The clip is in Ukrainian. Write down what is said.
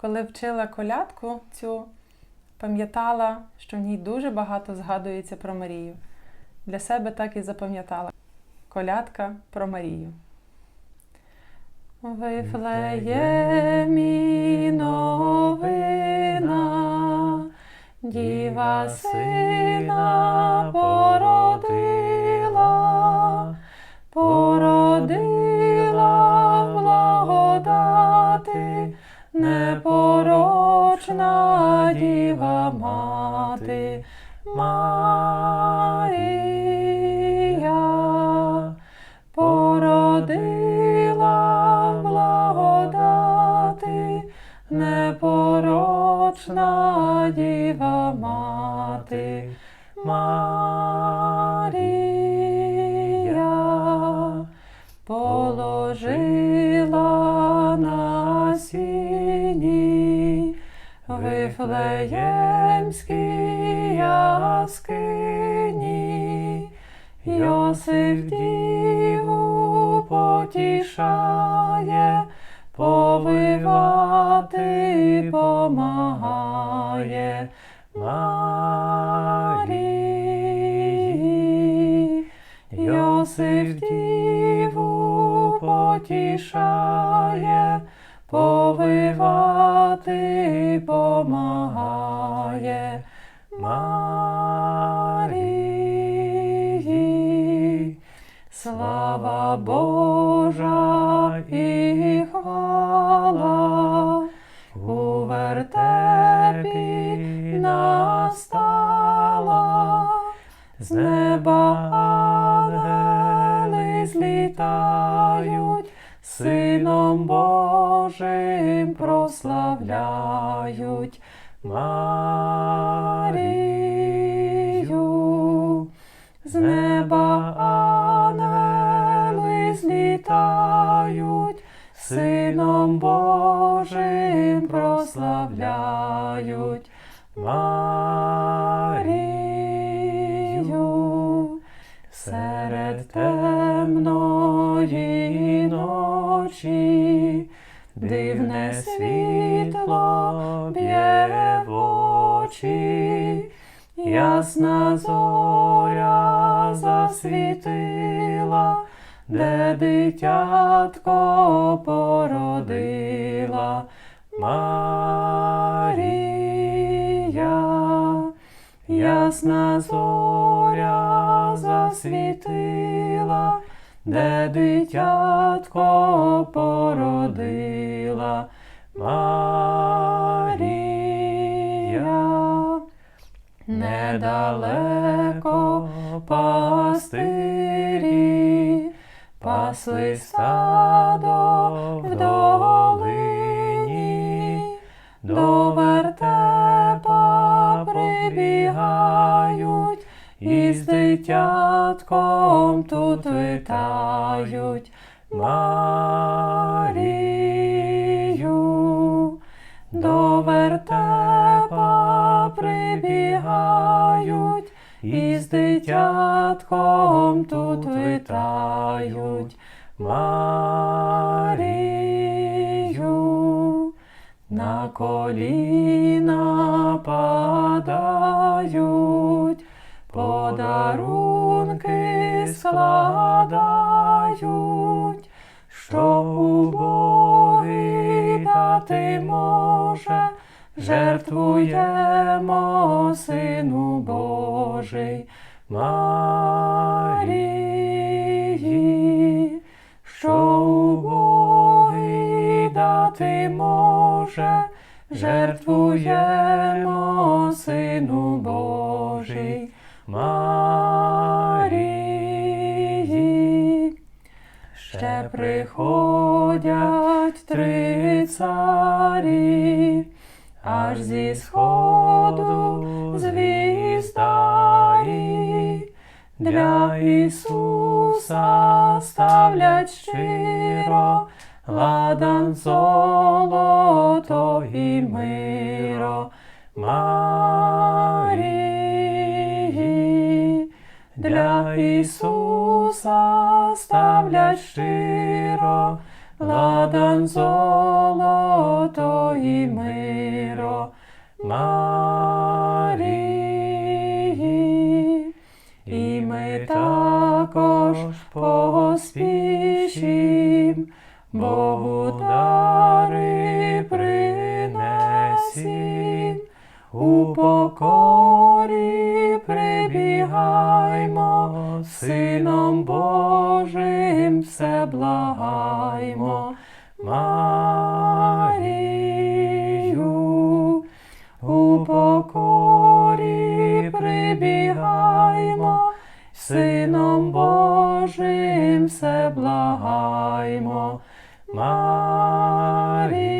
коли вчила колядку цю, пам'ятала, що в ній дуже багато згадується про Марію. Для себе так і запам'ятала. Колядка про Марію. Вифлеємі новина, діва сина діва мати, Марія, породила благодати, непорочна діва мати, Марія, Вифлеємській яскині, Йосиф діву потішає, повивати помагає Марії. Йосиф діву потішає, повивати помагає Марії. Слава Божа і хвала у вертепі настала, з неба злітають, Сином Божим прославляють Марію. З неба ангели злітають, Сином Божим прославляють Марію. Серед темної ночі дивне світло б'є в очі, ясна зоря засвітила, де дитятко породила Марія. Ясна зоря засвітила, де дитятко породила Марія. Недалеко пастирі пасли стадо в долині, до вертепа прибігають, і з дитятком тут витають Марію. До вертепа прибігають, і з дитятком тут витають Марію. На коліна падають, подарунки складають, що убогий дати може, жертвуємо Сину Божий Марії, що убогий дати може, жертвуємо Сину Божий Марії. Ще приходять три царі, аж зі сходу звіздарі, для Ісуса ставлять щиро ладан золото і миро Марії. Для Ісуса ставлять щиро ладан золото і миро Марії. І ми також поспішим, Богу дари у покорі прибігаймо, Сином Божим все благаймо, Марію. У покорі прибігаймо, Сином Божим все благаймо, Марію.